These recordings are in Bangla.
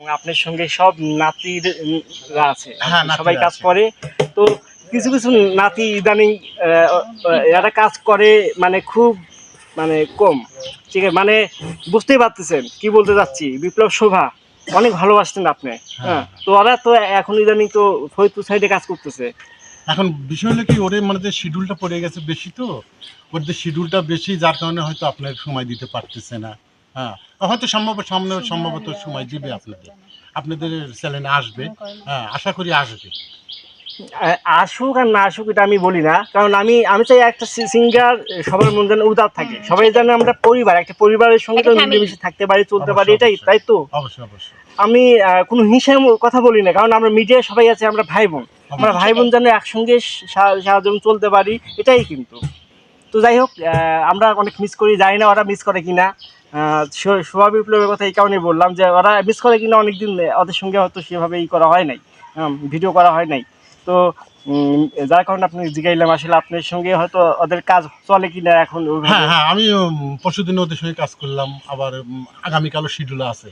আপনার সঙ্গে সব নাতিরা আছে। হ্যাঁ, সবাই কাজ করে। তো কিছু কিছু নাতি ইদানিং এরা কাজ করে মানে খুব মানে কম। ঠিক আছে মানে বুঝতেই পারতেছেন। কি বলতে যাচ্ছি বিপ্লব শোভা অনেক ভালোবাসতেন আপনি। হ্যাঁ। তো ওরা তো এখন ইদানিং তো ফরিদপুর সাইডে কাজ করতেছে। এখন বিষয় হলো কি ওরে মানে যে শিডিউলটা পড়ে গেছে বেশি তো ওর যে শিডিউলটা বেশি যার কারণে হয়তো আপনার সময় দিতে পারতেছে না। হ্যাঁ হয়তো সম্ভব সামনে সম্ভবত সময় দিবে আপনাদের। আপনাদের চ্যানেলে আসবে। হ্যাঁ আশা করি আসবে। আসুক আর না আসুক এটা আমি বলি না। কারণ আমি আমি চাই একটা সিঙ্গার সবার মন যেন উদার থাকে। সবাই যেন আমরা পরিবার একটা পরিবারের সঙ্গে তো মিলেমিশে থাকতে পারি চলতে পারি এটাই তাই তো? অবশ্যই অবশ্যই। আমি কোনো হিংসার কথা বলি না কারণ আমরা মিডিয়ায় সবাই আছে আমরা ভাই বোন আমরা ভাই বোন যেন একসঙ্গে সাহায্য চলতে পারি এটাই কিন্তু। তো যাই হোক আমরা অনেক মিস করি জানি না ওরা মিস করে কিনা। শোভা বিপ্লবের কথা এই কারণেই বললাম যে ওরা মিস করে কিনা অনেকদিন ওদের সঙ্গে হয়তো সেভাবে ই করা হয় নাই ভিডিও করা হয় নাই তো যার কারণে আপনি জিগাইলাম আসলে আপনার সঙ্গে হয়তো ওদের কাজ চলে কিনা এখন। হ্যাঁ হ্যাঁ আমি পরশুদিন ওদের সঙ্গে কাজ করলাম আবার আগামীকালও শিডিউল আছে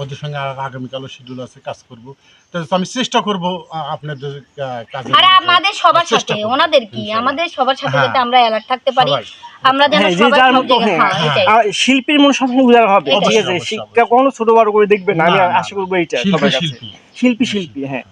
ওদের সঙ্গে আগামীকালও শিডিউল আছে কাজ করব তো আমি চেষ্টা করব আপনাদের কাজে আর আমাদের সবার সাথে ওনাদের কি আমাদের সবার সাথে হ্যাঁ। যাতে আমরা অ্যালার্ট থাকতে পারি। আমরা যেন হ্যাঁ, সবার হ্যাঁ, হ্যাঁ, শিল্পীর মনে সবসময় উজাড় হবে ঠিক আছে? শিক্ষা। কোনো ছোট বড় করে দেখবে না আমি আশা করব এইটা সবার কাছে। শিল্পী। শিল্পী শিল্পী হ্যাঁ।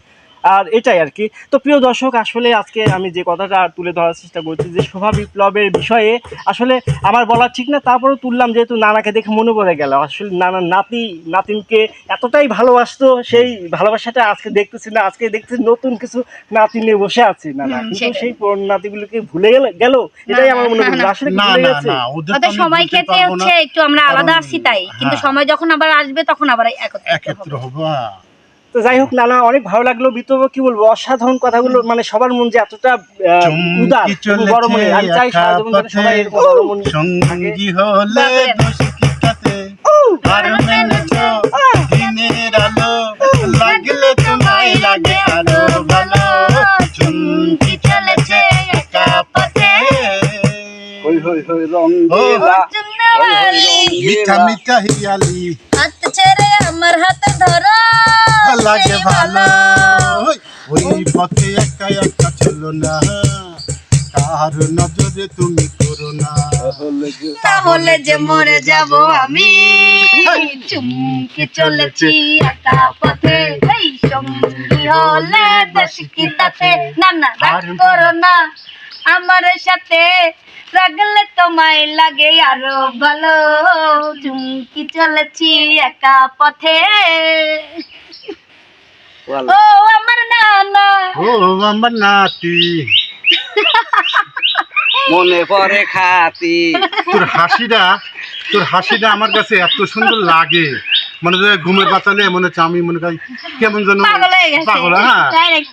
আর এটাই আর কি তো প্রিয় দর্শক আসলে আজকে আমি যে কথাটা তুলে ধরার চেষ্টা করছি যে শোভা বিপ্লবের বিষয়ে আসলে আমার বলা ঠিক না তারপরেও তুললাম যেহেতু নানাকে দেখে মনে পড়ে গেল আসলে নানা নাতি নাতিনকে এতটাই ভালোবাসতো সেই ভালোবাসাটা আজকে দেখতেছি না আজকে দেখতেছি নতুন কিছু নাতি নিয়ে বসে আছি নানা কিন্তু। সেই পুরনো নাতিগুলোকে ভুলে গেল গেল এটাই আমার মনে হলো আসলে ভুলে গেছে সময় ক্ষেত্রে হচ্ছে একটু আমরা আলাদা আছি তাই কিন্তু হ্যাঁ। সময় যখন আবার আসবে তখন আবার একত্রিত হবে। একত্র হব হ্যাঁ। তো যাই হোক নানা অনেক ভালো লাগল। বিতর্ক কি বলব? অসাধারণ কথাগুলো মানে সবার মন যে এতটা উদার বড় মনে আমি চাই সারা জীবন যেন সবাই এরকম বড় মন সঙ্গী হলে আর মেনেছ দিনের আলো লাগলে তোমায় লাগে আরও ভালো। চুমকি চলেছে একা পথে। হই হই হই রং ও, মিঠা মিঠা হিয়ালি। হাত ছেড়ে আমার হাতে ধরো। লাগে ভালো। ওই, পথে একা একা চলো না। কার নজরে তুমি করো না। তাহলে যে মরে যাব আমি। চুমকি চলেছি একা পথে। এই সঙ্গী হলে দেশ কি তাতে? না না রাগ করো না। আমার সাথে রাগলে তোমায় লাগে আরও ভালো। চুমকি চলেছি একা পথে। ও আমার নানা ও আমার নাতি মনে পড়ে খাতি। তোর হাসিটা তোর হাসিটা আমার কাছে এত সুন্দর লাগে। মানে যে ঘুমের বাতালে মনে হচ্ছে আমি মনে করি কেমন যেন পাগল হয়ে হ্যাঁ?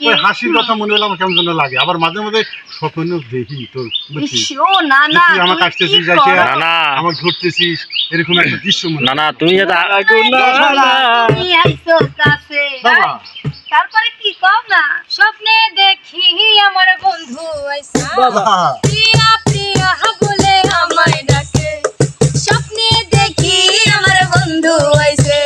ওই হাসির কথা মনে হলো আমার কেমন যেন লাগে। আবার মাঝে মাঝে স্বপ্ন দেখি তোর আমার কাছতেছিস আমার ধরতেছিস এরকম একটা দৃশ্য মনে না না তুমি। বাবা তারপরে কি কম না? স্বপ্নে দেখি আমার বন্ধু আইসা। প্রিয়া প্রিয়া বলে আমায় ডাকে। স্বপ্নে দেখি আমার বন্ধু আইসে।